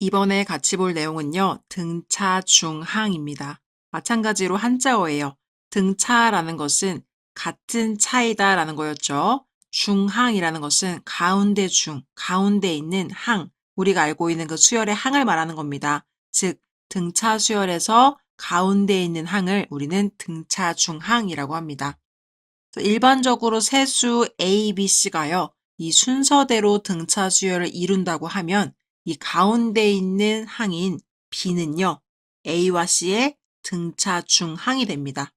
이번에 같이 볼 내용은요, 등차 중항입니다. 마찬가지로 한자어예요. 등차라는 것은 같은 차이다 라는 거였죠. 중항이라는 것은 가운데 중, 가운데 있는 항, 우리가 알고 있는 그 수열의 항을 말하는 겁니다. 즉, 등차 수열에서 가운데 있는 항을 우리는 등차 중항이라고 합니다. 일반적으로 세수 A, B, C가요, 이 순서대로 등차 수열을 이룬다고 하면 이 가운데 있는 항인 B는요, A와 C의 등차 중항이 됩니다.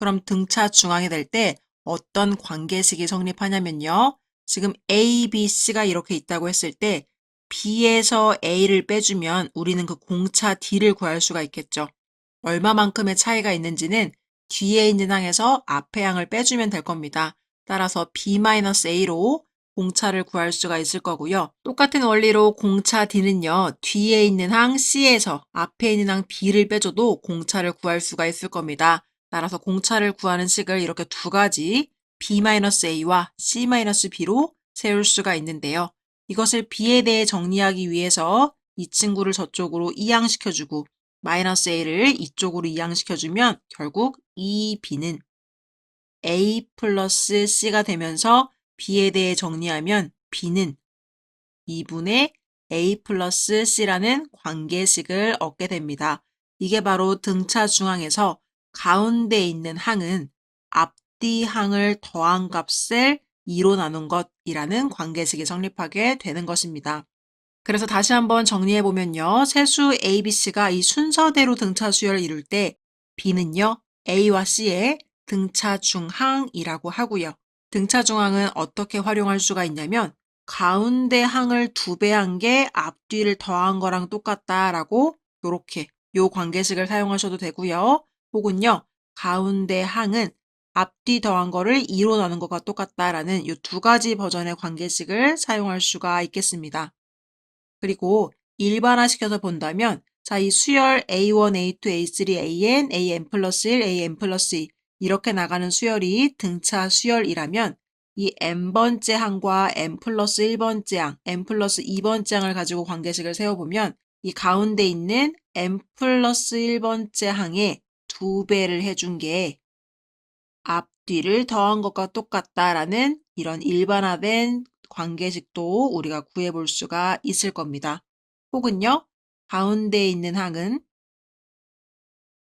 그럼 등차 중항이 될 때 어떤 관계식이 성립하냐면요. 지금 A, B, C가 이렇게 있다고 했을 때 B에서 A를 빼주면 우리는 그 공차 D를 구할 수가 있겠죠. 얼마만큼의 차이가 있는지는 뒤에 있는 항에서 앞의 항을 빼주면 될 겁니다. 따라서 B-A로 공차를 구할 수가 있을 거고요. 똑같은 원리로 공차 D는요. 뒤에 있는 항 C에서 앞에 있는 항 B를 빼줘도 공차를 구할 수가 있을 겁니다. 따라서 공차를 구하는 식을 이렇게 두 가지 B-A와 C-B로 세울 수가 있는데요. 이것을 B에 대해 정리하기 위해서 이 친구를 저쪽으로 이항시켜주고 마이너스 A를 이쪽으로 이항시켜주면 결국 이 B는 A 플러스 C가 되면서 B에 대해 정리하면 B는 2분의 A 플러스 C라는 관계식을 얻게 됩니다. 이게 바로 등차 중항에서 가운데 있는 항은 앞뒤 항을 더한 값을 2로 나눈 것이라는 관계식이 성립하게 되는 것입니다. 그래서 다시 한번 정리해 보면요. 세수 A, B, C가 이 순서대로 등차 수열을 이룰 때 B는요. A와 C의 등차 중항이라고 하고요. 등차 중항은 어떻게 활용할 수가 있냐면 가운데 항을 두 배 한 게 앞뒤를 더한 거랑 똑같다라고 요렇게 요 관계식을 사용하셔도 되고요. 혹은요. 가운데 항은 앞뒤 더한 거를 2로 나눈 것과 똑같다라는 이 두 가지 버전의 관계식을 사용할 수가 있겠습니다. 그리고 일반화시켜서 본다면 자, 이 수열 A1, A2, A3, AN, AN 플러스 1, AN 플러스 2 이렇게 나가는 수열이 등차 수열이라면 이 n번째 항과 n 플러스 1번째 항, n 플러스 2번째 항을 가지고 관계식을 세워보면 이 가운데 있는 n 플러스 1번째 항에 두 배를 해준 게 앞뒤를 더한 것과 똑같다라는 이런 일반화된 관계식도 우리가 구해볼 수가 있을 겁니다. 혹은요, 가운데 있는 항은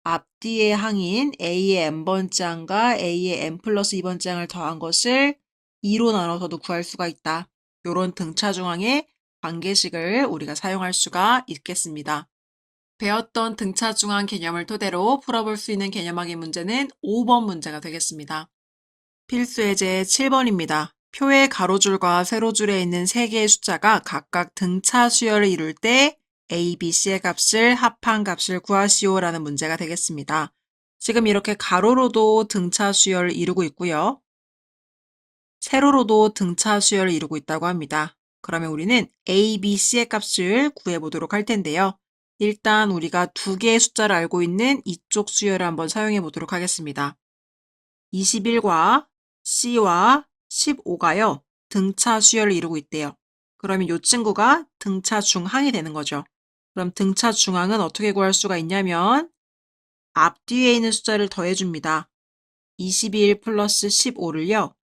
앞뒤의 항인 A의 항과 A의 n 플러스 2번째 항을 더한 것을 2로 나눠서도 구할 수가 있다. 이런 등차 중항의 관계식을 우리가 사용할 수가 있겠습니다. 배웠던 등차 중항 개념을 토대로 풀어볼 수 있는 개념학의 문제는 5번 문제가 되겠습니다. 필수 예제 7번입니다. 표의 가로줄과 세로줄에 있는 세 개의 숫자가 각각 등차 수열을 이룰 때 A, B, C의 값을 합한 값을 구하시오라는 문제가 되겠습니다. 지금 이렇게 가로로도 등차 수열을 이루고 있고요. 세로로도 등차 수열을 이루고 있다고 합니다. 그러면 우리는 A, B, C의 값을 구해보도록 할 텐데요. 일단 우리가 두 개의 숫자를 알고 있는 이쪽 수열을 한번 사용해 보도록 하겠습니다. 21과 C와 15가요. 등차 수열을 이루고 있대요. 그러면 이 친구가 등차 중항이 되는 거죠. 그럼 등차 중항은 어떻게 구할 수가 있냐면 앞뒤에 있는 숫자를 더해줍니다. 21 플러스 15를요.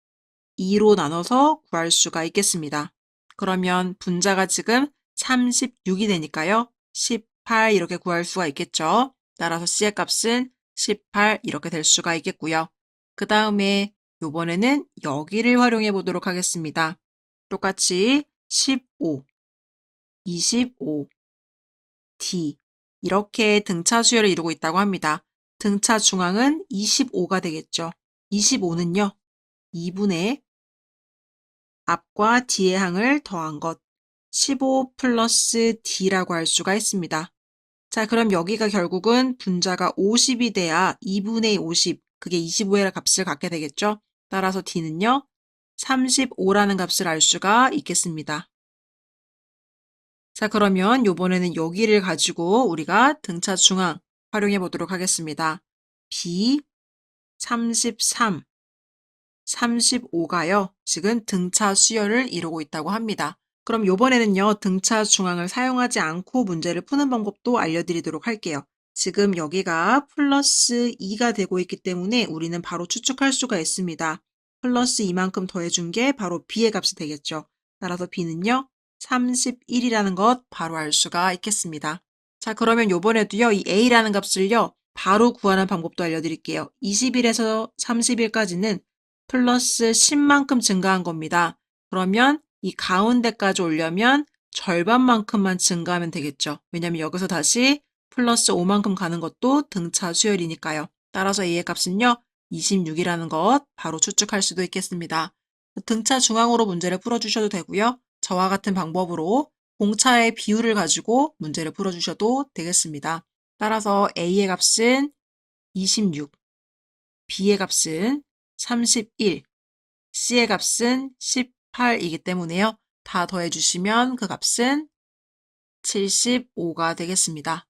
2로 나눠서 구할 수가 있겠습니다. 그러면 분자가 지금 36이 되니까요. 18 이렇게 구할 수가 있겠죠. 따라서 C의 값은 18 이렇게 될 수가 있겠고요. 그 다음에 요번에는 여기를 활용해 보도록 하겠습니다. 똑같이 15, 25, D 이렇게 등차 수열을 이루고 있다고 합니다. 등차 중앙은 25가 되겠죠. 25는요. 2분의 앞과 뒤의 항을 더한 것 15 플러스 D라고 할 수가 있습니다. 자, 그럼 여기가 결국은 분자가 50이 돼야 2분의 50, 그게 25의 값을 갖게 되겠죠? 따라서 D는요, 35라는 값을 알 수가 있겠습니다. 자, 그러면 요번에는 여기를 가지고 우리가 등차 중앙 활용해 보도록 하겠습니다. B 33, 35가요. 지금 등차 수열을 이루고 있다고 합니다. 그럼 요번에는요, 등차 중앙을 사용하지 않고 문제를 푸는 방법도 알려드리도록 할게요. 지금 여기가 플러스 2가 되고 있기 때문에 우리는 바로 추측할 수가 있습니다. 플러스 2만큼 더해준 게 바로 b의 값이 되겠죠. 따라서 b는요, 31이라는 것 바로 알 수가 있겠습니다. 자, 그러면 요번에도요, 이 a라는 값을요, 바로 구하는 방법도 알려드릴게요. 20일에서 30일까지는 플러스 10만큼 증가한 겁니다. 그러면 이 가운데까지 오려면 절반만큼만 증가하면 되겠죠. 왜냐면 여기서 다시 플러스 5만큼 가는 것도 등차 수열이니까요. 따라서 a의 값은요, 26이라는 것 바로 추측할 수도 있겠습니다. 등차 중앙으로 문제를 풀어주셔도 되고요. 저와 같은 방법으로 공차의 비율을 가지고 문제를 풀어주셔도 되겠습니다. 따라서 a의 값은 26, b의 값은 31, c의 값은 18이기 때문에요. 다 더해주시면 그 값은 75가 되겠습니다.